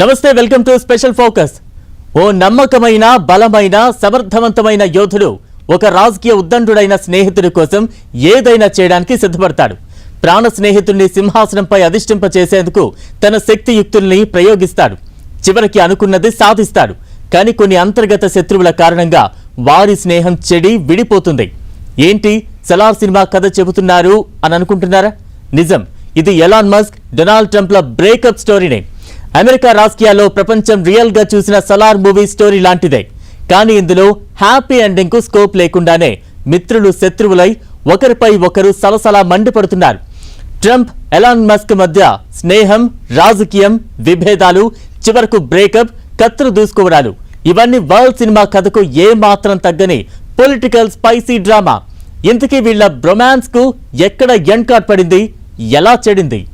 నమస్తే welcome to special focus. ఓ నమ్మకమైన బలమైన సమర్థవంతమైన యోధుడు ఒక రాజకీయ ఉద్దండుడైన స్నేహితుడి కోసం ఏదైనా చేయడానికి సిద్ధపడతాడు. ప్రాణ స్నేహితుడిని సింహాసనంపై అధిష్టింప చేసేందుకు తన శక్తియుక్తుల్ని ప్రయోగిస్తాడు. చివరికి అనుకున్నది సాధిస్తాడు. కానీ కొన్ని అంతర్గత శత్రువుల కారణంగా వారి స్నేహం చెడి విడిపోతుంది. ఏంటి? సలార్ సినిమా కథ చెబుతున్నారు అని అనుకుంటున్నారా? నిజం. ఇది ఎలాన్ మస్క్ డొనాల్డ్ ట్రంప్ల బ్రేకప్ స్టోరీనే. అమెరికా రాజకీయాల్లో ప్రపంచం రియల్గా చూసిన సలార్ మూవీ స్టోరీ లాంటిదే. కానీ ఇందులో హ్యాపీ ఎండింగ్కు స్కోప్ లేకుండానే మిత్రులు శత్రువులై ఒకరిపై ఒకరు సలసలా మండిపడుతున్నారు. ట్రంప్ ఎలాన్ మస్క్ మధ్య స్నేహం రాజకీయం విభేదాలు చివరకు బ్రేకప్ కత్తులు దూసుకోవడాలు ఇవన్నీ వరల్డ్ సినిమా కథకు ఏమాత్రం తగ్గని పొలిటికల్ స్పైసీ డ్రామా. ఇంతకీ వీళ్ళ బ్రొమాన్స్కు ఎక్కడ ఎండ్ కార్డ్ పడింది? ఎలా చెడింది?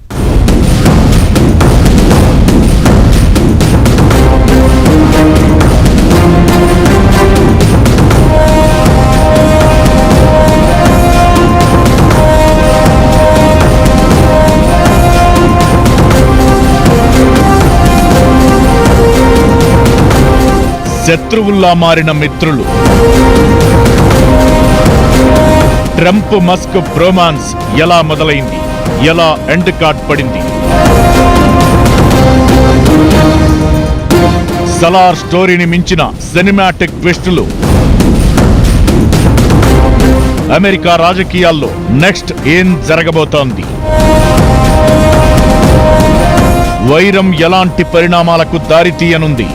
శత్రువుల్లా మారిన మిత్రులు. ట్రంప్ మస్క్ బ్రోమాన్స్ ఎలా మొదలైంది? ఎలా ఎండ్ కార్డ్ పడింది? సలార్ స్టోరీని మించిన సినిమాటిక్ ట్విస్టులు. అమెరికా రాజకీయాల్లో నెక్స్ట్ ఏం జరగబోతోంది? వైరం ఎలాంటి పరిణామాలకు దారితీయనుంది?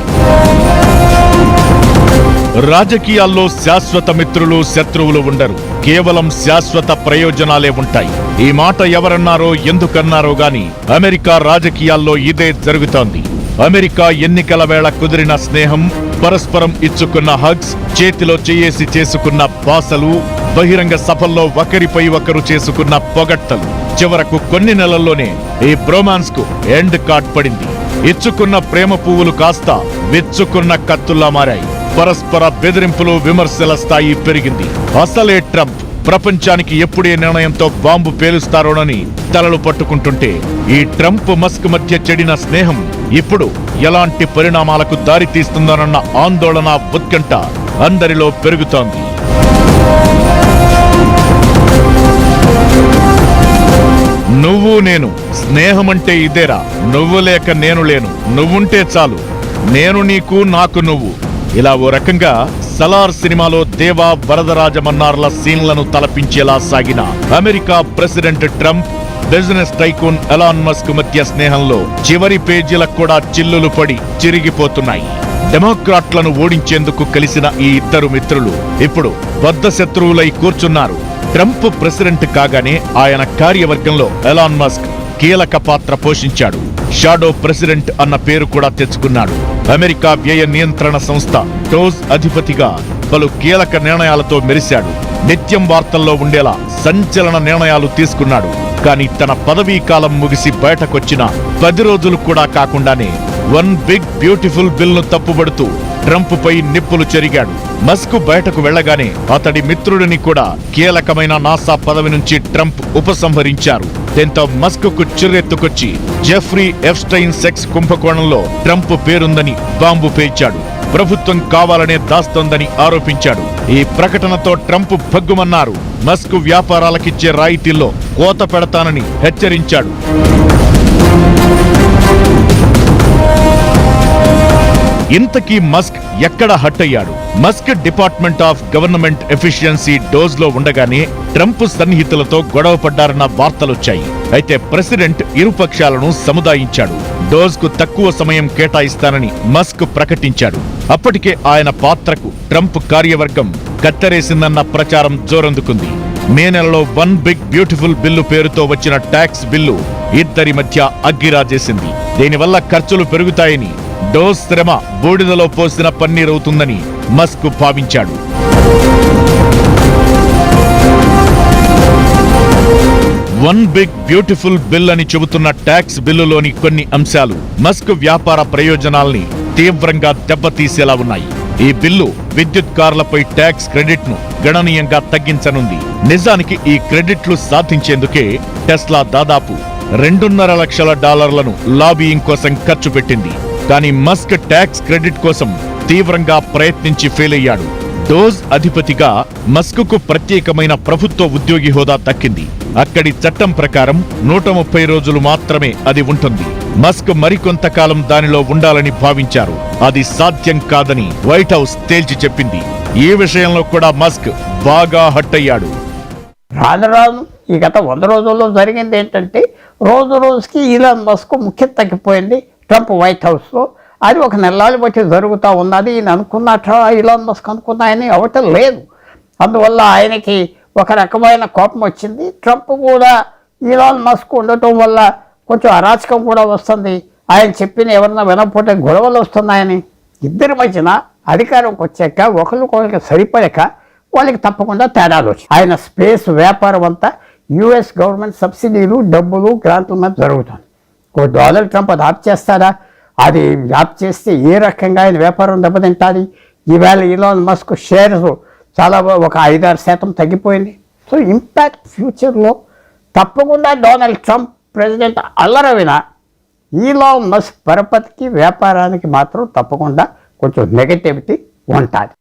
రాజకీయాల్లో శాశ్వత మిత్రులు శత్రువులు ఉండరు. కేవలం శాశ్వత ప్రయోజనాలే ఉంటాయి. ఈ మాట ఎవరన్నారో ఎందుకన్నారో గాని అమెరికా రాజకీయాల్లో ఇదే జరుగుతోంది. అమెరికా ఎన్నికల వేళ కుదిరిన స్నేహం పరస్పరం ఇచ్చుకున్న హగ్స్ చేతిలో చేయేసి చేసుకున్న బాసలు బహిరంగ సభల్లో ఒకరిపై ఒకరు చేసుకున్న పొగట్టలు చివరకు కొన్ని నెలల్లోనే ఈ బ్రోమాన్స్కు ఎండ్ కార్డ్ పడింది. ఇచ్చుకున్న ప్రేమ పువ్వులు కాస్త విచ్చుకున్న కత్తుల్లా మారాయి. పరస్పర బెదిరింపులు విమర్శల స్థాయి పెరిగింది. అసలే ట్రంప్ ప్రపంచానికి ఎప్పుడే నిర్ణయంతో బాంబు పేలుస్తారోనని తలలు పట్టుకుంటుంటే ఈ ట్రంప్ మస్క్ మధ్య చెడిన స్నేహం ఇప్పుడు ఎలాంటి పరిణామాలకు దారితీస్తుందోనన్న ఆందోళన ఉత్కంఠ అందరిలో పెరుగుతోంది. నువ్వు నేను స్నేహమంటే ఇదేరా. నువ్వు లేక నేను లేను. నువ్వుంటే చాలు. నేను నీకు నాకు నువ్వు. ఇలా ఓ రకంగా సలార్ సినిమాలో దేవా వరదరాజమన్నార్ల సీన్లను తలపించేలా సాగిన America president Trump business tycoon Elon Musk మధ్య స్నేహంలో చివరి పేజీలకు కూడా చిల్లులు పడి చిరిగిపోతున్నాయి. డెమోక్రాట్లను ఓడించేందుకు కలిసిన ఈ ఇద్దరు మిత్రులు ఇప్పుడు బద్ద శత్రువులై కూర్చున్నారు. ట్రంప్ ప్రెసిడెంట్ కాగానే ఆయన కార్యవర్గంలో ఎలాన్ మస్క్ కీలక పాత్ర పోషించాడు. షాడో ప్రెసిడెంట్ అన్న పేరు కూడా తెచ్చుకున్నాడు. అమెరికా వ్యయ నియంత్రణ సంస్థ డోజ్ అధిపతిగా పలు కీలక నిర్ణయాలతో మెరిశాడు. నిత్యం వార్తల్లో ఉండేలా సంచలన నిర్ణయాలు తీసుకున్నాడు. కానీ తన పదవీ కాలం ముగిసి బయటకొచ్చిన పది రోజులు కూడా కాకుండానే వన్ బిగ్ బ్యూటిఫుల్ బిల్ను తప్పుబడుతూ ట్రంప్ పై నిప్పులు చెరిగాడు. మస్క్ బయటకు వెళ్ళగానే అతడి మిత్రుడిని కూడా కీలకమైన నాసా పదవి నుంచి ట్రంప్ ఉపసంహరించారు. దీంతో మస్క్కు చిర్రెత్తుకొచ్చి జెఫ్రీ ఎఫ్స్టైన్ సెక్స్ కుంభకోణంలో ట్రంప్ పేరుందని బాంబు పేర్చాడు ప్రభుత్వం కావాలనే దాస్తోందని ఆరోపించాడు. ఈ ప్రకటనతో ట్రంప్ భగ్గుమన్నారు. మస్క్ వ్యాపారాలకిచ్చే రాయితీల్లో కోత పెడతానని హెచ్చరించాడు. ఇంతకీ మస్క్ ఎక్కడ హట్ అయ్యాడు? Musk department of government efficiency డోజ్లో ఉండగానే ట్రంప్ సన్నిహితులతో గొడవ పడ్డారన్న వార్తలొచ్చాయి. అయితే ప్రెసిడెంట్ ఇరుపక్షాలను సముదాయించాడు. డోజ్కు తక్కువ సమయం కేటాయిస్తానని మస్క్ ప్రకటించాడు. అప్పటికే ఆయన పాత్రకు ట్రంప్ కార్యవర్గం కత్తరేసిందన్న ప్రచారం జోరందుకుంది. మే నెలలో వన్ బిగ్ బ్యూటిఫుల్ బిల్లు పేరుతో వచ్చిన ట్యాక్స్ బిల్లు ఇద్దరి మధ్య అగ్గిరాజేసింది. దీనివల్ల ఖర్చులు పెరుగుతాయని డోస్ శ్రమ బూడిదలో పోసిన పన్నీరవుతుందని మస్క్ భావించాడు. వన్ బిగ్ బ్యూటిఫుల్ బిల్ అని చెబుతున్న ట్యాక్స్ బిల్లులోని కొన్ని అంశాలు మస్క్ వ్యాపార ప్రయోజనాల్ని తీవ్రంగా దెబ్బతీసేలా ఉన్నాయి. ఈ బిల్లు విద్యుత్ కార్లపై ట్యాక్స్ క్రెడిట్ను గణనీయంగా తగ్గించనుంది. నిజానికి ఈ క్రెడిట్లు సాధించేందుకే టెస్లా దాదాపు రెండున్నర లక్షల డాలర్లను లాబీయింగ్ కోసం ఖర్చు పెట్టింది. కానీ మస్క్ ట్యాక్స్ క్రెడిట్ కోసం తీవ్రంగా ప్రయత్నించి ఫెయిల్ అయ్యాడు. డోజ్ అధిపతిగా మస్క్కు ప్రత్యేకమైన ప్రభుత్వ ఉద్యోగి హోదా దక్కింది. అక్కడి చట్టం ప్రకారం నూట ముప్పై రోజులు మాత్రమే అది ఉంటుంది. మస్క్ మరికొంతకాలం దానిలో ఉండాలని భావించారు. అది సాధ్యం కాదని వైట్ హౌస్ తేల్చి చెప్పింది. ఈ విషయంలో కూడా మస్క్ బాగా హట్టయ్యాడు రాను రాను ఈ గత వంద రోజుల్లో జరిగింది ఏంటంటే రోజు రోజుకి ఇలా మస్క్ ముఖ్యం తగ్గిపోయింది. ట్రంప్ వైట్ హౌస్లో అది ఒక నెలలు బట్టి జరుగుతూ ఉన్నది. ఈయన అనుకున్నట్టు ఇలాన్ మస్క్ అనుకున్నాయని అవటం లేదు. అందువల్ల ఆయనకి ఒక రకమైన కోపం వచ్చింది. ట్రంప్ కూడా ఇలాన్ మస్క్ ఉండటం వల్ల కొంచెం అరాచకం కూడా వస్తుంది. ఆయన చెప్పిన ఎవరన్నా వినకపోతే గొడవలు వస్తున్నాయని ఇద్దరి మధ్యన అధికారంకి వచ్చాక ఒకరికొకరికి సరిపడక వాళ్ళకి తప్పకుండా తేడాలు వచ్చాయి ఆయన స్పేస్ వ్యాపారం అంతా యుఎస్ గవర్నమెంట్ సబ్సిడీలు డబ్బులు గ్రాంతుల మీద జరుగుతుంది. ఓ డొనాల్డ్ ట్రంప్ అది ఆప్ చేస్తాడా? అది ఆప్ చేస్తే ఏ రకంగా ఆయన వ్యాపారం దెబ్బతింటాది ఈవేళ ఇలాన్ మస్క్ షేర్స్ చాలా ఒక ఐదారు శాతం తగ్గిపోయింది. సో ఇంపాక్ట్ ఫ్యూచర్లో తప్పకుండా డొనాల్డ్ ట్రంప్ ప్రెసిడెంట్ అల్లరవిన ఈలాన్ మస్క్ పరపతికి వ్యాపారానికి మాత్రం తప్పకుండా కొంచెం నెగటివిటీ ఉంటుంది.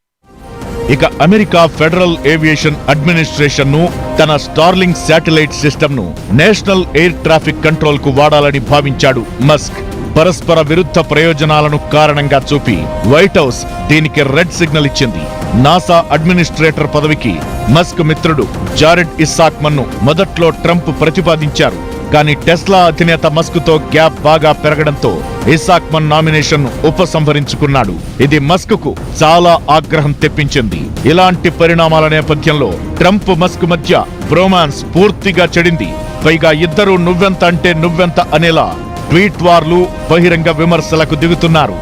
ఇక అమెరికా ఫెడరల్ ఏవియేషన్ అడ్మినిస్ట్రేషన్ను తన స్టార్లింగ్ శాటిలైట్ సిస్టమ్ను నేషనల్ ఎయిర్ ట్రాఫిక్ కంట్రోల్కు వాడాలని భావించాడు మస్క్. పరస్పర విరుద్ధ ప్రయోజనాలను కారణంగా చూపి వైట్ హౌస్ దీనికి రెడ్ సిగ్నల్ ఇచ్చింది. నాసా అడ్మినిస్ట్రేటర్ పదవికి మస్క్ మిత్రుడు జారెడ్ ఇస్సాక్మన్ను మొదట్లో ట్రంప్ ప్రతిపాదించారు. కానీ టెస్లా అధినేత మస్క్తో గ్యాప్ బాగా పెరగడంతో ఇసాక్మన్ నామినేషన్ ఉపసంహరించుకున్నాడు. ఇది మస్క్కు చాలా ఆగ్రహం తెప్పించింది. ఇలాంటి పరిణామాల నేపథ్యంలో ట్రంప్ మస్క్ మధ్య బ్రోమాన్స్ పూర్తిగా చెడింది. పైగా ఇద్దరు నువ్వెంత అంటే నువ్వెంత అనేలా ట్వీట్ వార్లు బహిరంగ విమర్శలకు దిగుతున్నారు.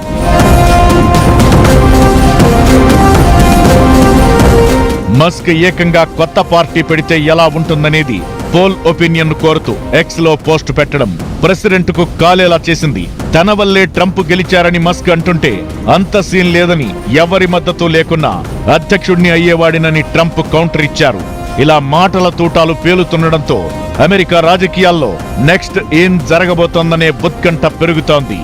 మస్క్ ఏకంగా కొత్త పార్టీ పెడితే ఎలా ఉంటుందనేది పోల్ ఒపీనియన్ కోరుతూ ఎక్స్లో పోస్ట్ పెట్టడం ప్రెసిడెంట్కు కాలేలా చేసింది. తన వల్లే ట్రంప్ గెలిచారని మస్క్ అంటుంటే అంత సీన్ లేదని ఎవరి మద్దతు లేకున్నా అధ్యక్షుణ్ణి అయ్యేవాడినని ట్రంప్ కౌంటర్ ఇచ్చారు. ఇలా మాటల తూటాలు పేలుతుండడంతో అమెరికా రాజకీయాల్లో నెక్స్ట్ ఏం జరగబోతోందనే ఉత్కంఠ పెరుగుతోంది.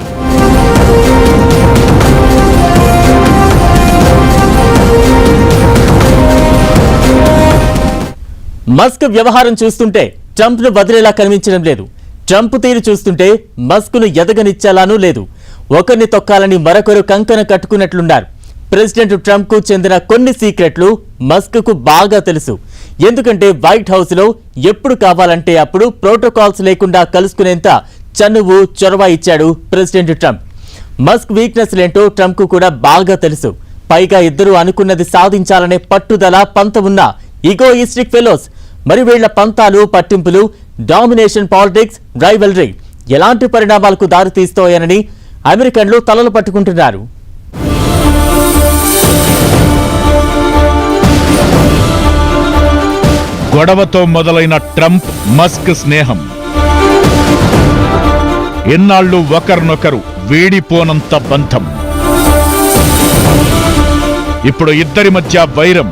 మస్క్ వ్యవహారం చూస్తుంటే ట్రంప్ను వదిలేలా కనిపించడం లేదు. ట్రంప్ తీరు చూస్తుంటే మస్క్ను ఎదగనిచ్చేలానూ లేదు. ఒకరిని తొక్కాలని మరొకరు కంకణ కట్టుకున్నట్లున్నారు. ప్రెసిడెంట్ ట్రంప్కు చెందిన కొన్ని సీక్రెట్లు మస్క్కు బాగా తెలుసు. ఎందుకంటే వైట్ హౌస్లో ఎప్పుడు కావాలంటే అప్పుడు ప్రోటోకాల్స్ లేకుండా కలుసుకునేంత చనువు చొరవ ఇచ్చాడు ప్రెసిడెంట్ ట్రంప్. మస్క్ వీక్నెస్ లేంటో ట్రంప్కు కూడా బాగా తెలుసు. పైగా ఇద్దరు అనుకున్నది సాధించాలనే పట్టుదల పంత ఉన్న ఈగోయిస్టిక్ ఫెలోస్ మరి వీళ్ళ పంతాలు పట్టింపులు డామినేషన్ పాలిటిక్స్ రైవల్రీ ఎలాంటి పరిణామాలకు దారితీస్తాయనని అమెరికన్లు తలలు పట్టుకుంటున్నారు. గొడవతో మొదలైన ట్రంప్ మస్క్ స్నేహం. ఎన్నాళ్ళు ఒకరినొకరు వీడిపోనంత బంధం. ఇప్పుడు ఇద్దరి మధ్య వైరం.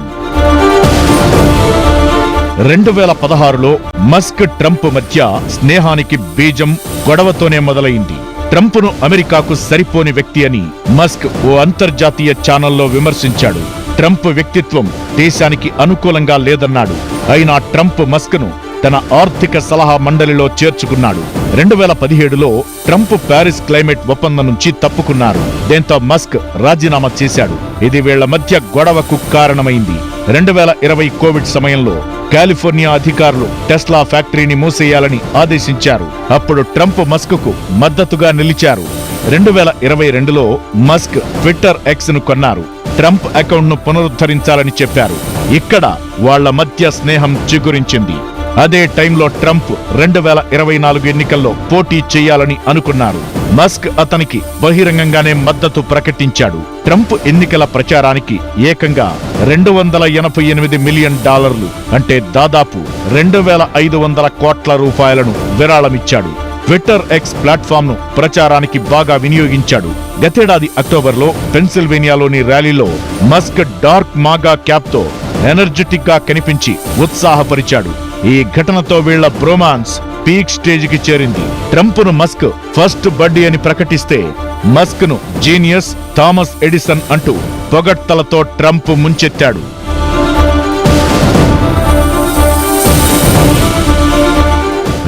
రెండు వేల పదహారులో మస్క్ ట్రంప్ మధ్య స్నేహానికి బీజం గొడవతోనే మొదలైంది. ట్రంప్ను అమెరికాకు సరిపోని వ్యక్తి అని మస్క్ ఓ అంతర్జాతీయ ఛానల్లో విమర్శించాడు. ట్రంప్ వ్యక్తిత్వం దేశానికి అనుకూలంగా లేదన్నాడు. అయినా ట్రంప్ మస్క్ను తన ఆర్థిక సలహా మండలిలో చేర్చుకున్నాడు. రెండు వేల పదిహేడులో ట్రంప్ ప్యారిస్ క్లైమేట్ ఒప్పందం నుంచి తప్పుకున్నారు. దీంతో మస్క్ రాజీనామా చేశాడు. ఇది వీళ్ళ మధ్య గొడవకు కారణమైంది. రెండు వేల ఇరవై కోవిడ్ సమయంలో కాలిఫోర్నియా అధికారులు టెస్లా ఫ్యాక్టరీని మూసేయాలని ఆదేశించారు. అప్పుడు ట్రంప్ మస్క్కు మద్దతుగా నిలిచారు. రెండు వేల ఇరవై రెండులో మస్క్ ట్విట్టర్ ఎక్స్ను కొన్నారు. ట్రంప్ అకౌంట్ను పునరుద్ధరించాలని చెప్పారు. ఇక్కడ వాళ్ళ మధ్య స్నేహం చిగురించింది. అదే టైంలో ట్రంప్ రెండు వేల ఇరవై నాలుగు ఎన్నికల్లో పోటీ చేయాలని అనుకున్నారు. మస్క్ అతనికి బహిరంగంగానే మద్దతు ప్రకటించాడు. ట్రంప్ ఎన్నికల ప్రచారానికి ఏకంగా రెండు వందల ఎనభై ఎనిమిది మిలియన్ డాలర్లు అంటే దాదాపు రెండు వేల ఐదు వందల కోట్ల రూపాయలను విరాళమిచ్చాడు. ట్విట్టర్ ఎక్స్ ప్లాట్ఫామ్ను ప్రచారానికి బాగా వినియోగించాడు. గతేడాది అక్టోబర్లో పెన్సిల్వేనియాలోని ర్యాలీలో మస్క్ డార్క్ మాగా క్యాప్తో ఎనర్జెటిక్గా కనిపించి ఉత్సాహపరిచాడు. ఈ ఘటనతో వీళ్ళ బ్రోమాన్స్ పీక్ స్టేజ్కి చేరింది. ట్రంప్ను మస్క్ ఫస్ట్ బడ్డీ అని ప్రకటిస్తే మస్క్ను జీనియస్ థామస్ ఎడిసన్ అంటూ పొగడ్తలతో ట్రంప్ ముంచెత్తాడు.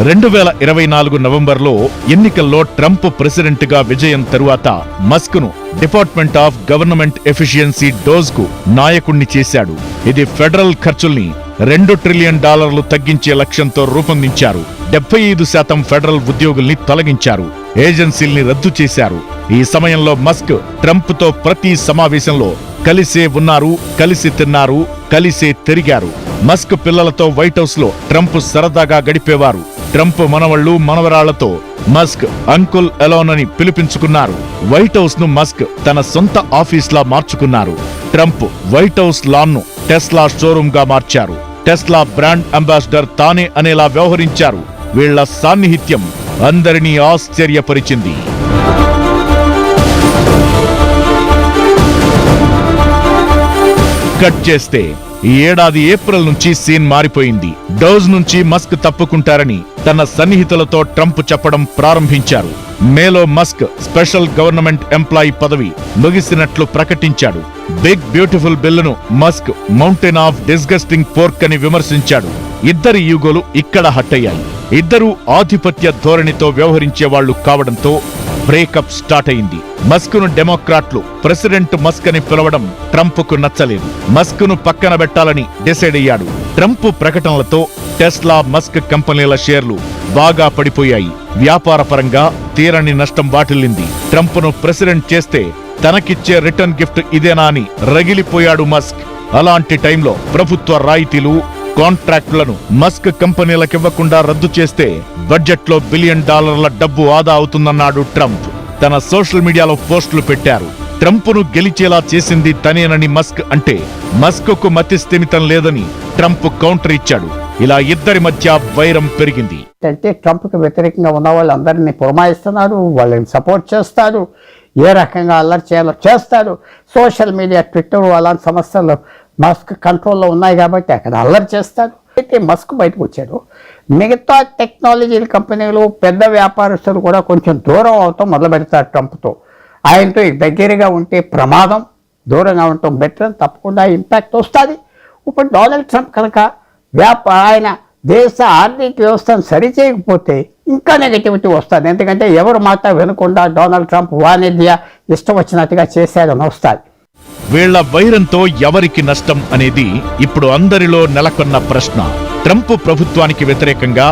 రెండు వేల ఇరవై నాలుగు నవంబర్లో ఎన్నికల్లో ట్రంప్ ప్రెసిడెంట్గా విజయం తరువాత మస్క్ను డిపార్ట్మెంట్ ఆఫ్ గవర్నమెంట్ ఎఫిషియన్సీ డోజ్కు నాయకుణ్ణి చేశాడు. ఇది ఫెడరల్ ఖర్చుల్ని రెండు ట్రిలియన్ డాలర్లు తగ్గించే లక్ష్యంతో రూపొందించారు. డెబ్బై ఐదు శాతం ఫెడరల్ ఉద్యోగుల్ని తొలగించారు. ఏజెన్సీల్ని రద్దు చేశారు. ఈ సమయంలో మస్క్ ట్రంప్తో ప్రతి సమావేశంలో కలిసే ఉన్నారు కలిసి తిన్నారు కలిసే తిరిగారు. మస్క్ పిల్లలతో వైట్ ట్రంప్ సరదాగా గడిపేవారు. ట్రంప్ మనవళ్ళు మనవరాళ్ళతో మస్క్ అంకుల్ ఎలోన్ అని పిలిపించుకున్నారు. వైట్ హౌస్ను మస్క్ తన సొంత ఆఫీస్లా మార్చుకున్నారు. ట్రంప్ వైట్ హౌస్ లాన్ను టెస్లా షోరూమ్గా మార్చారు. టెస్లా బ్రాండ్ అంబాసిడర్ తానే అనేలా వ్యవహరించారు. వీళ్ళ సాన్నిహిత్యం అందరినీ ఆశ్చర్యపరిచింది. కట్ చేస్తే ఈ ఏడాది ఏప్రిల్ నుంచి సీన్ మారిపోయింది. డౌజ్ నుంచి మస్క్ తప్పుకుంటారని తన సన్నిహితులతో ట్రంప్ చెప్పడం ప్రారంభించారు. మేలో మస్క్ స్పెషల్ గవర్నమెంట్ ఎంప్లాయీ పదవి ముగిసినట్లు ప్రకటించాడు. బిగ్ బ్యూటిఫుల్ బిల్లును Musk mountain of disgusting pork అని విమర్శించాడు. ఇద్దరి యూగోలు ఇక్కడ హట్టయ్యాయి. ఇద్దరూ ఆధిపత్య ధోరణితో వ్యవహరించే వాళ్ళు కావడంతో బ్రేకప్ స్టార్ట్ అయింది. మస్క్ను డెమోక్రాట్లు ప్రెసిడెంట్ మస్క్ అని పిలవడం ట్రంప్కు నచ్చలేదు. మస్క్ను పక్కన పెట్టాలని డిసైడ్ అయ్యాడు. ట్రంప్ ప్రకటనలతో టెస్లా మస్క్ కంపెనీల షేర్లు బాగా పడిపోయాయి. వ్యాపార పరంగా తీరని నష్టం వాటిల్లింది. ట్రంప్ను ప్రెసిడెంట్ చేస్తే తనకిచ్చే రిటర్న్ గిఫ్ట్ ఇదేనా అని రగిలిపోయాడు మస్క్. అలాంటి టైంలో ప్రభుత్వ రాయితీలు కాంట్రాక్టులను మస్క్ కంపెనీలకివ్వకుండా రద్దు చేస్తే బడ్జెట్లో బిలియన్ డాలర్ల డబ్బు ఆదా అవుతుందన్నాడు ట్రంప్. తన సోషల్ మీడియాలో పోస్టులు పెట్టారు. ట్రంప్ను గెలిచేలా చేసింది తనేనని మస్క్ అంటే మస్క్కు మతిస్థిమితం లేదని ట్రంప్ కౌంటర్ ఇచ్చాడు. ఇలా ఇద్దరి మధ్య వైరం పెరిగింది. అంటే ట్రంప్కి వ్యతిరేకంగా ఉన్న వాళ్ళందరినీ పురమాయిస్తున్నారు వాళ్ళని సపోర్ట్ చేస్తారు ఏ రకంగా అల్లరి చేయాలో చేస్తారు. సోషల్ మీడియా ట్విట్టర్ అలాంటి సమస్యలు మస్క్ కంట్రోల్లో ఉన్నాయి కాబట్టి అక్కడ అల్లరి చేస్తారు. అయితే మస్క్ బయటకు వచ్చారు మిగతా టెక్నాలజీ కంపెనీలు పెద్ద వ్యాపారస్తులు కూడా కొంచెం దూరం అవటం మొదలు పెడతారు ట్రంప్తో. ఆయనతో దగ్గరగా ఉంటే ప్రమాదం దూరంగా ఉండటం బెటర్ తప్పకుండా ఇంపాక్ట్ వస్తుంది. ఇప్పుడు డొనాల్డ్ ట్రంప్ కనుక వ్యాప ఆయన దేశ ఆర్థిక వ్యవస్థను సరిచేయకపోతే ఇంకా నెగటివిటీ వస్తుంది. ఎందుకంటే ఎవరు మాట వినకుండా డొనాల్డ్ ట్రంప్ వాణిజ్య ఇష్టం వచ్చినట్టుగా చేశారని వస్తాయి. వీళ్ళ వైరంతో ఎవరికి నష్టం అనేది ఇప్పుడు అందరిలో నెలకొన్న ప్రశ్న. ట్రంప్ ప్రభుత్వానికి వ్యతిరేకంగా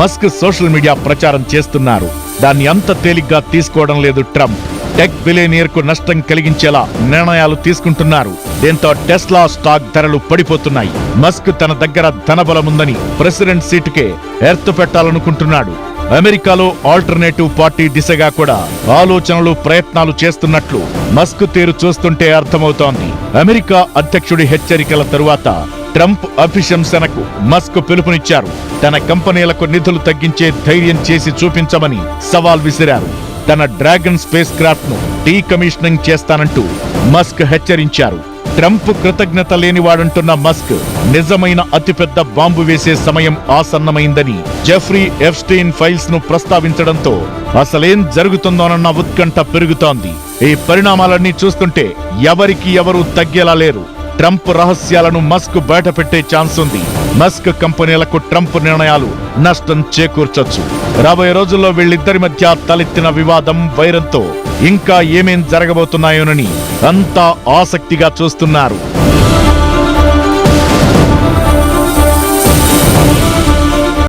మస్క్ సోషల్ మీడియా ప్రచారం చేస్తున్నారు. దాన్ని అంత తేలిగ్గా తీసుకోవడం లేదు ట్రంప్ టెక్ బిలేనియర్కు నష్టం కలిగించేలా నిర్ణయాలు తీసుకుంటున్నారు. దీంతో టెస్లా స్టాక్ ధరలు పడిపోతున్నాయి. మస్క్ తన దగ్గర ధనబలముందని ప్రెసిడెంట్ సీటుకే ఎర్త్ పెట్టాలనుకుంటున్నాడు. అమెరికాలో ఆల్టర్నేటివ్ పార్టీ దిశగా కూడా ఆలోచనలు ప్రయత్నాలు చేస్తున్నట్లు మస్క్ తీరు చూస్తుంటే అర్థమవుతోంది. అమెరికా అధ్యక్షుడి హెచ్చరికల తరువాత ట్రంప్ అభిశంసనకు మస్క్ పిలుపునిచ్చారు. తన కంపెనీలకు నిధులు తగ్గించే ధైర్యం చేసి చూపించమని సవాల్ విసిరారు. తన డ్రాగన్ స్పేస్ క్రాఫ్ట్ను డీకమిషనింగ్ చేస్తానంటూ మస్క్ హెచ్చరించారు. ట్రంప్ కృతజ్ఞత లేనివాడంటున్న మస్క్ నిజమైన అతిపెద్ద బాంబు వేసే సమయం ఆసన్నమైందని జెఫ్రీ ఎఫ్స్టెయిన్ ఫైల్స్ను ప్రస్తావించడంతో అసలేం జరుగుతుందోనన్న ఉత్కంఠ పెరుగుతోంది. ఈ పరిణామాలన్నీ చూస్తుంటే ఎవరికి ఎవరూ తగ్గేలా లేరు. ట్రంప్ రహస్యాలను మస్క్ బయటపెట్టే ఛాన్స్ ఉంది. మస్క్ కంపెనీలకు ట్రంప్ నిర్ణయాలు నష్టం చేకూర్చొచ్చు. రాబోయే రోజుల్లో వీళ్ళిద్దరి మధ్య తలెత్తిన వివాదం వైరంతో ఇంకా ఏమేం జరగబోతున్నాయోనని అంతా ఆసక్తిగా చూస్తున్నారు.